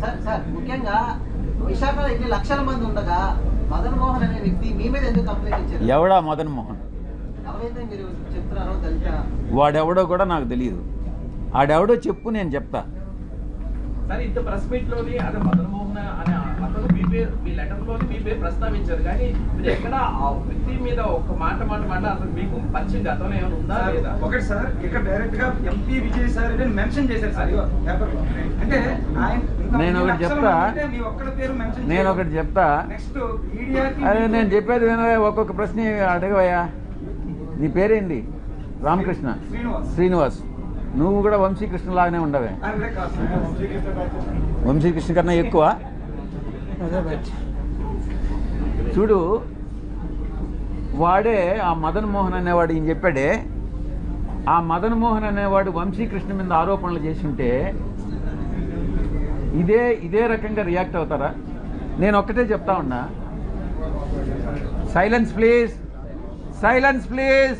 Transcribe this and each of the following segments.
Sir sir ముఖ్యంగా విశాఖలో ఇన్ని లక్షల మంది ఉండగా మదన్ మోహన్ అనే వ్యక్తి మీ మీద ఎందుకు కంప్లైంట్ ఇచ్చారు? ఎవడా మదన్ మోహన్? ఎవరైతే మీరు చెప్తున్నారో దళిత వాడెవడో కూడా నాకు తెలియదు. ఆడెవడో చెప్పు నేను చెప్తా. సార్ ఇంత ప్రెస్ మీట్లోని అదే మదన్ మోహన్ అనే పేరు మీ లెటర్లోని మీ పేరు ప్రస్తావించారు. కానీ మీరు ఎక్కడ ఆ వ్యక్తి మీద ఒక మాట మాట మాట అసలు మీకు పరిచయం గతంలో ఏమైనా ఉందా లేదా? ఒకటి సార్ ఇక్కడ డైరెక్ట్గా ఎంపీ విజయ్ సార్ అని మెన్షన్ చేశారు సార్. పేపర్లో. అంటే నేను ఒకటి చెప్తా. నేను ఒకటి చెప్తా. నెక్స్ట్ మీడియాకి అదే నేను చెప్పేది వినవే. ఒక్కొక్క ప్రశ్న అడగవయ్యా. నీ పేరేంటి? రామకృష్ణ. శ్రీనివాస్. శ్రీనివాస్. నువ్వు కూడా వంశీకృష్ణ లాగానే ఉండవే. వంశీకృష్ణ కన్నా ఎక్కువ. చూడు వాడే ఆ మదన్ మోహన్ అనేవాడు ఈయన చెప్పాడే ఆ మదన్ మోహన్ అనేవాడు వంశీకృష్ణ మీద ఆరోపణలు చేసి ఉంటే ఇదే ఇదే రకంగా రియాక్ట్ అవుతారా? నేను ఒక్కటే చెప్తా ఉన్నా. Silence please silence please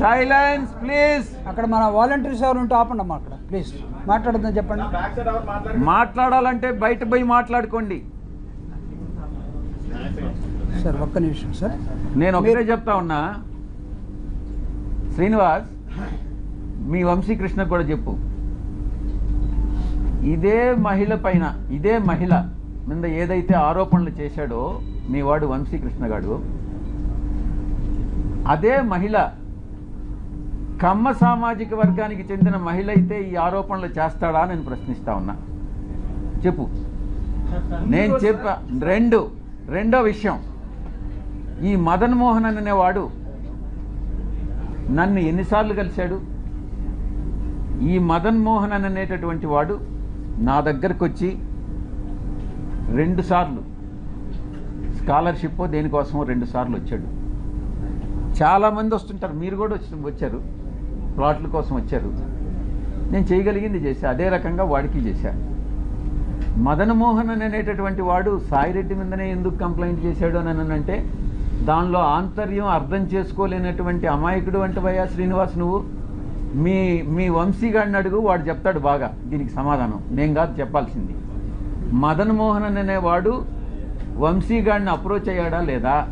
silence please అక్కడ మన వాలంటీర్స్ ఎవరు ఉంటే ఆపండి అమ్మా అక్కడ. ప్లీజ్ మాట్లాడుతుందని చెప్పండి. మాట్లాడాలంటే బయట పోయి మాట్లాడుకోండి. సార్ ఒక్క నిమిషం సార్. నేను ఒకటే చెప్తా ఉన్నా. శ్రీనివాస్ మీ వంశీకృష్ణ కూడా చెప్పు. ఇదే మహిళ పైన ఇదే మహిళ మీద ఏదైతే ఆరోపణలు చేశాడో మీ వాడు వంశీకృష్ణ గాడు అదే మహిళ కమ్మ సామాజిక వర్గానికి చెందిన మహిళ అయితే ఈ ఆరోపణలు చేస్తాడా నేను ప్రశ్నిస్తా ఉన్నా. చెప్పు. నేను చెప్పా రెండు. రెండో విషయం. ఈ మదన్ మోహన్ అనేవాడు నన్ను ఎన్నిసార్లు కలిశాడు? ఈ మదన్ మోహన్ అనేటటువంటి వాడు నా దగ్గరకు వచ్చి రెండుసార్లు స్కాలర్షిప్ దేనికోసమో రెండు సార్లు వచ్చాడు చాలామంది వస్తుంటారు. మీరు కూడా వచ్చి వచ్చారు. ప్లాట్ల కోసం వచ్చారు. నేను చేయగలిగింది చేశా. అదే రకంగా వాడికి చేశా. మదన్ మోహన్ అనేటటువంటి వాడు సాయిరెడ్డి మీదనే ఎందుకు కంప్లైంట్ చేశాడు అని అంటే దానిలో ఆంతర్యం అర్థం చేసుకోలేనటువంటి అమాయకుడు అంటవయ్యా శ్రీనివాస్ నువ్వు. మీ మీ వంశీగాడిని అడుగు వాడు చెప్తాడు బాగా. దీనికి సమాధానం. నేను కాదు చెప్పాల్సింది. మదన్ మోహన్ అనేవాడు వంశీగాడిని అప్రోచ్ అయ్యాడా లేదా?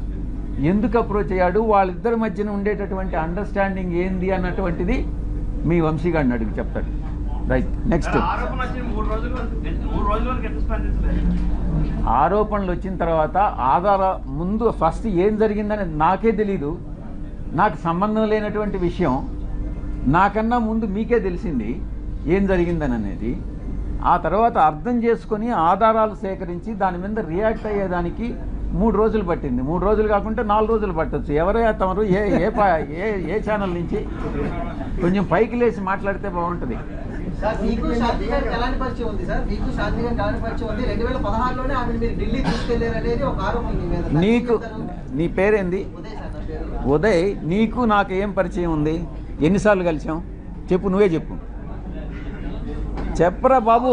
ఎందుకు అప్రోచ్ అయ్యాడు? వాళ్ళిద్దరి మధ్యన ఉండేటటువంటి అండర్స్టాండింగ్ ఏంది అన్నటువంటిది మీ వంశీగాడిని అడుగు చెప్తాడు. రైట్ నెక్స్ట్ ఆరోపణలు వచ్చిన తర్వాత ఆధార ముందు ఫస్ట్ ఏం జరిగిందని నాకే తెలీదు. నాకు సంబంధం లేనటువంటి విషయం నాకన్నా ముందు మీకే తెలిసింది ఏం జరిగిందని అనేది. ఆ తర్వాత అర్థం చేసుకొని ఆధారాలు సేకరించి దాని మీద రియాక్ట్ అయ్యేదానికి మూడు రోజులు పట్టింది. మూడు రోజులు కాకుంటే నాలుగు రోజులు పట్టొచ్చు. ఎవరైనా తమరు ఏ ఏ ఏ ఏ ఛానల్ నుంచి కొంచెం పైకి లేచి మాట్లాడితే బాగుంటుంది. నీకు? నీ పేరేంది? ఉదయ్ నీకు నాకు ఏం పరిచయం ఉంది? ఎన్నిసార్లు కలిసాం చెప్పు నువ్వే చెప్పు. చెప్పరా బాబు.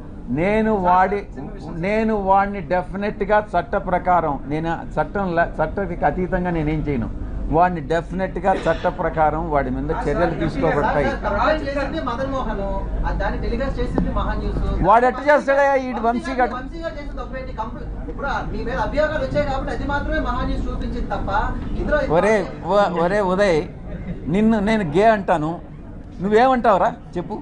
నేను వాడి నేను వాడిని డెఫినెట్గా చట్ట ప్రకారం నేను చట్టం చట్టానికి అతీతంగా నేనేం చేయను. వాడిని డెఫినెట్గా చట్ట ప్రకారం వాడి మీద చర్యలు తీసుకోబడతాయి. వాడు ఎట్ట చేస్తాడయ్యా? ఈ వంశీ గారు ఒరే ఒరే ఉదయ్ నిన్ను నేను గే అంటాను. నువ్వేమంటావురా? చెప్పు.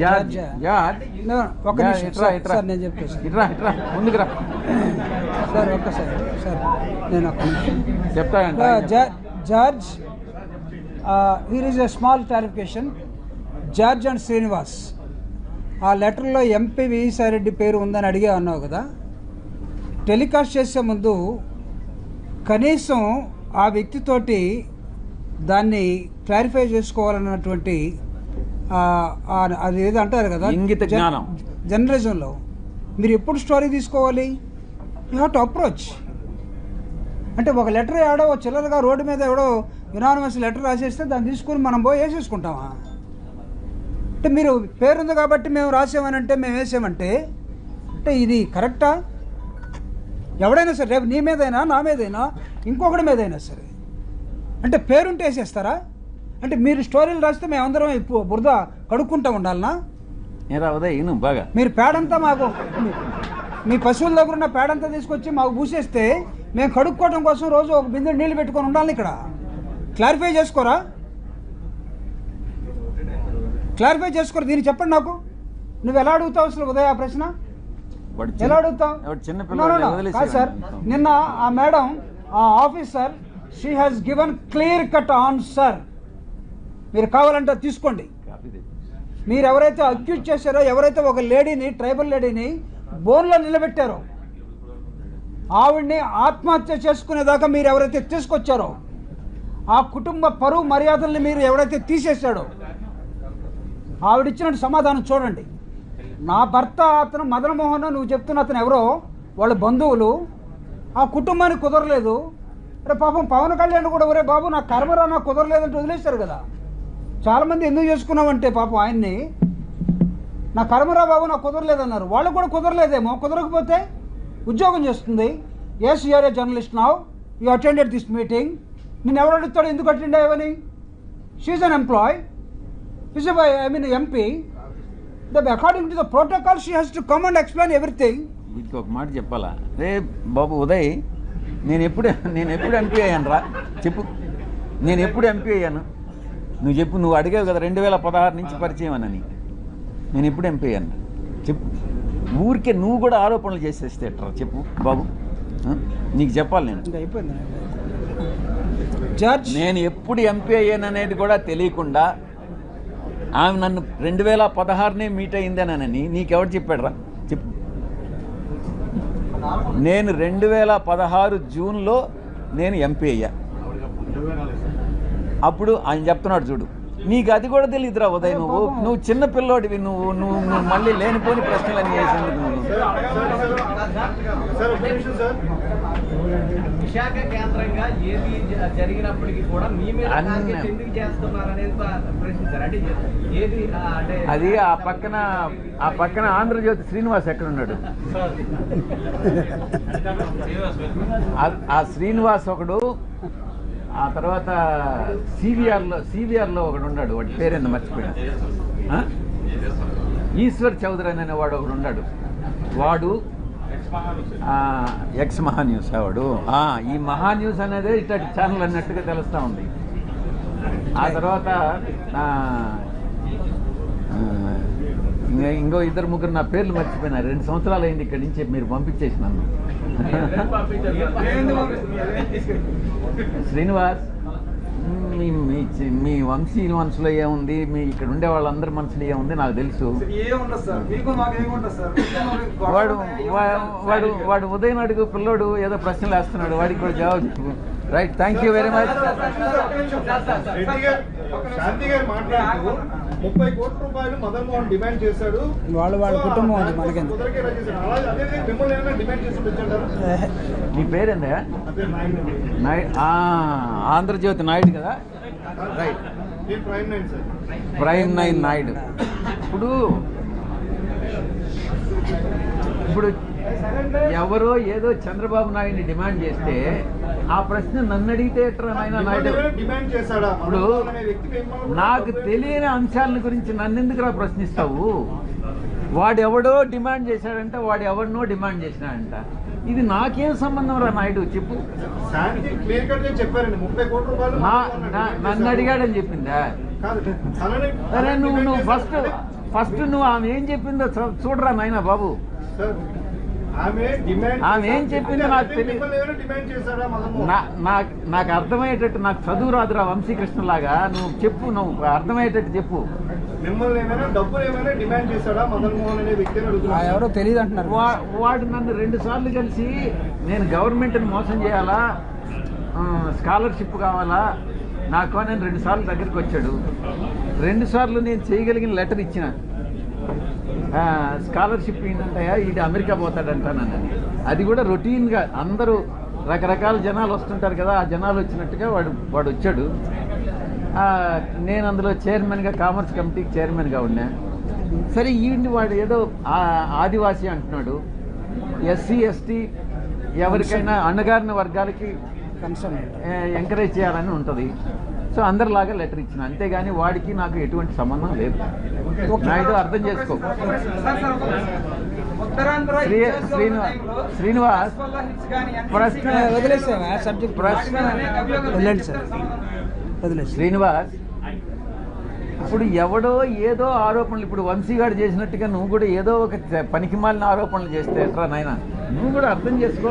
George? George, George. George George. George నిమిషం సార్, సార్ నేను ఇట్రా ఇట్రా ముందుకు రా సార్ ఒక్కసారి సార్ నేను ఒక్క చెప్తానంట uh, here is a small clarification. George and Srinivas ఆ లెటర్లో ఎంపీ విసారెడ్డి పేరు ఉందని అడిగే అన్నావు కదా టెలికాస్ట్ చేసే ముందు కనీసం ఆ వ్యక్తితోటి దాన్ని క్లారిఫై చేసుకోవాలన్నటువంటి అది ఏదో అంటారు కదా? ఇంగిత జ్ఞానం. జర్నలిజంలో. మీరు ఎప్పుడు స్టోరీ తీసుకోవాలి? You have to approach. అంటే ఒక లెటర్ ఎవడో చిల్లరగా రోడ్డు మీద ఎవడో యునానిమస్ లెటర్ రాసేస్తే దాన్ని తీసుకుని మనం పోయి వేసేసుకుంటామా? అంటే మీరు పేరుంది కాబట్టి మేము రాసామని అంటే మేము వేసామంటే అంటే ఇది కరెక్టా? ఎవడైనా సరే రేపు నీ మీదైనా నా మీదైనా ఇంకొకటి మీదైనా సరే. అంటే పేరుంటే వేసేస్తారా? అంటే మీరు స్టోరీలు రాస్తే మేమందరం బురద కడుక్కుంటూ ఉండాలనా? ఏరా ఉదయ్ నువ్వు బాగా. మీరు పేడంతా మాకు మీ- పశువుల దగ్గర ఉన్న పేడంతా తీసుకొచ్చి మాకు పూసేస్తే మేము కడుక్కోవడం కోసం రోజు ఒక బిందె నీళ్ళు పెట్టుకొని ఉండాలి ఇక్కడ. క్లారిఫై చేసుకోరా? క్లారిఫై చేసుకోరు? దీన్ని చెప్పండి నాకు. నువ్వు ఎలా అడుగుతావు అసలు ఉదయ ఆ ప్రశ్న? ఎలా అడుగుతావు? కాదు సార్. నిన్న ఆ మేడం ఆ officer she has given clear cut answer మీరు కావాలంటే తీసుకోండి. మీరు ఎవరైతే అక్యూజ్ చేశారో ఎవరైతే ఒక లేడీని ట్రైబల్ లేడీని బోన్లో నిలబెట్టారో ఆవిడ్ని ఆత్మహత్య చేసుకునేదాకా మీరు ఎవరైతే తీసుకొచ్చారో ఆ కుటుంబ పరువు మర్యాదల్ని మీరు ఎవరైతే తీసేశాడో ఆవిడిచ్చిన సమాధానం చూడండి. నా భర్త అతను మదన్ మోహన్ నువ్వు చెప్తున్న అతను ఎవరో వాళ్ళ బంధువులు ఆ కుటుంబానికి కుదరలేదు. అరే పాపం పవన్ కళ్యాణ్ కూడా ఒరే బాబు నా కర్మరా నాకు కుదరలేదంటే వదిలేశారు కదా. చాలామంది ఎందుకు చేసుకున్నామంటే పాపం ఆయన్ని? నా కర్మరా బాబు నాకు కుదరలేదన్నారు. వాళ్ళకు కూడా కుదరలేదేమో. కుదరకపోతే ఉద్యోగం చేస్తుంది. Yes you are a journalist now you attended this meeting నేను ఎవరు అడుగుతాడు? ఎందుకు attend అయ్యావని? She an employee is I mean MP the according to the protocol she has to come and explain everything వీటికి ఒక మాట చెప్పాలా? రే బాబు ఉదయ్ నేను ఎప్పుడు నేను ఎప్పుడు ఎంపీ అయ్యాను రా చెప్పు. నేను ఎప్పుడు ఎంపీ అయ్యాను? నువ్వు చెప్పు నువ్వు అడిగావు కదా రెండు వేల పదహారు నుంచి పరిచయం అని నేను ఎప్పుడు ఎంపీ అయ్యాను చెప్పు. ఊరికే నువ్వు కూడా ఆరోపణలు చేసేస్తే చెప్పు బాబు? నీకు చెప్పాలి నేను. అయిపోయింది? జార్జ్? నేను ఎప్పుడు ఎంపీ అయ్యాను అనేది కూడా తెలియకుండా ఆమె నన్ను రెండు వేల పదహారునే మీట్ అయిందేనని నీకెవరు చెప్పాడు రా చెప్పు. నేను రెండు వేల పదహారు జూన్లో నేను ఎంపీ అయ్యా. అప్పుడు ఆయన చెప్తున్నాడు చూడు నీకు అది కూడా తెలియదురా ఉదయ్ నువ్వు. నువ్వు చిన్న పిల్లోడివి నువ్వు నువ్వు నువ్వు మళ్ళీ లేనిపోని ప్రశ్నలన్నీ వేసేందుకు నువ్వు. విశాఖ కేంద్రంగా ఏది జరిగినప్పటికీ కూడా మీ మీద అన్న- టార్గెట్ ఎందుకు చేస్తున్నారు అనేది ప్రశ్నించారు. అంటే ఏది ఆ, అంటే అది ఆ పక్కన ఆ పక్కన ఆంధ్రజ్యోతి శ్రీనివాస్ ఎక్కడ ఉన్నాడు ఆ శ్రీనివాస్ ఒకడు ఆ తర్వాత సివిఆర్లో సివిఆర్లో ఒకడు ఉన్నాడు వాడి పేరేందో మర్చిపోయాడు ఈశ్వర్ చౌదరి అనే వాడు ఒకడు ఉన్నాడు. వాడు ఎక్స్ మహా న్యూస్ ఈ మహా న్యూస్ అనేది ఇట్లాంటి ఛానల్ అన్నట్టుగా తెలుస్తూ ఉంది. ఆ తర్వాత ఇంకా ఇద్దరు ముగ్గురు నా పేర్లు మర్చిపోయినా రెండు సంవత్సరాలు అయింది ఇక్కడి నుంచి మీరు పంపించేసి నన్ను ఎవరైనా పంపించారు సార్. శ్రీనివాస్ మీ వంశీ మనసులో ఏముంది మీ ఇక్కడ ఉండే వాళ్ళందరి మనసులో ఏముంది నాకు తెలుసు వాడు వాడు వాడు ఉదయం అడుగు పిల్లోడు ఏదో ప్రశ్నలు వేస్తున్నాడు వాడికి కూడా జవాబు చెప్పు right thank you very much Shanti garu ముప్పై కోట్ల రూపాయలు మదన్ మోహన్ డిమాండ్ చేశాడు. వాళ్ళ- వాళ్ళ కుటుంబం ఉంది, వచ్చారు నీ పేరేందా ఆంధ్రజ్యోతి నాయుడు కదా? Right prime nine Naidu. ఇప్పుడు ఇప్పుడు ఎవరో ఏదో చంద్రబాబు నాయుడిని డిమాండ్ చేస్తే ఆ ప్రశ్న నన్ను అడిగితే నాయుడు? ఇప్పుడు నాకు తెలియని అంశాల గురించి నన్నెందుకురా ప్రశ్నిస్తావు? వాడెవడో డిమాండ్ చేశాడంట వాడు ఎవరినో డిమాండ్ చేసినాడంట. ఇది నాకేం సంబంధం రా నాయుడు? చెప్పు. నన్ను. అడిగాడని చెప్పిందా? సరే నువ్వు నువ్వు. ఫస్ట్ ఫస్ట్ నువ్వు ఆమె ఏం చెప్పిందో చూడరా నాయనా బాబు. ఆమె డిమాండ్ ఆమె ఏం. చెప్పిందో? నాకు తెలియదు. మిమ్మల్ని ఏమైనా డిమాండ్ చేశాడా మదన్ మోహన్? నా నాకు నాకు అర్థమయ్యేటట్టు నాకు చదువు రాదురా వంశీకృష్ణలాగా. నువ్వు చెప్పు నువ్వు అర్థమయ్యేటట్టు చెప్పు. ఎవరో తెలియదు అంటున్నారు. వా- వాడు నన్ను రెండు సార్లు కలిసి నేను గవర్నమెంట్ని మోసం చేయాలా? స్కాలర్షిప్ కావాలా? నాకు నేను రెండు సార్లు దగ్గరికి వచ్చాడు. రెండు సార్లు నేను చేయగలిగిన లెటర్ ఇచ్చిన. స్కాలర్షిప్ ఏంటంటాయా ఇది అమెరికా పోతాడంట నన్ను అది కూడా రొటీన్గా అందరూ రకరకాల జనాలు వస్తుంటారు కదా ఆ జనాలు వచ్చినట్టుగా వాడు వాడు వచ్చాడు. నేను అందులో చైర్మన్గా కామర్స్ కమిటీకి చైర్మన్గా ఉన్నా సరే ఈవిని వాడు ఏదో ఆదివాసీ అంటున్నాడు. ఎస్సీ ఎస్టీ ఎవరికైనా అణగారిన వర్గాలకి ఎంకరేజ్ చేయాలని ఉంటుంది. సో అందరిలాగా లెటర్ ఇచ్చిన. అంతేగాని వాడికి నాకు ఎటువంటి సంబంధం లేదు. నాయుడు అర్థం చేసుకో. శ్రీనివాస్. శ్రీనివాస్ ప్రశ్న వదిలేసావా సబ్జెక్ట్ ప్రశ్న వదిలేండి సార్. వదిలేసి శ్రీనివాస్ ఇప్పుడు ఎవడో ఏదో ఆరోపణలు ఇప్పుడు వంశీగాడు చేసినట్టుగా నువ్వు కూడా ఏదో ఒక పనికిమాలిన ఆరోపణలు చేస్తే ఎట్రా నాయన? నువ్వు కూడా అర్థం చేసుకో.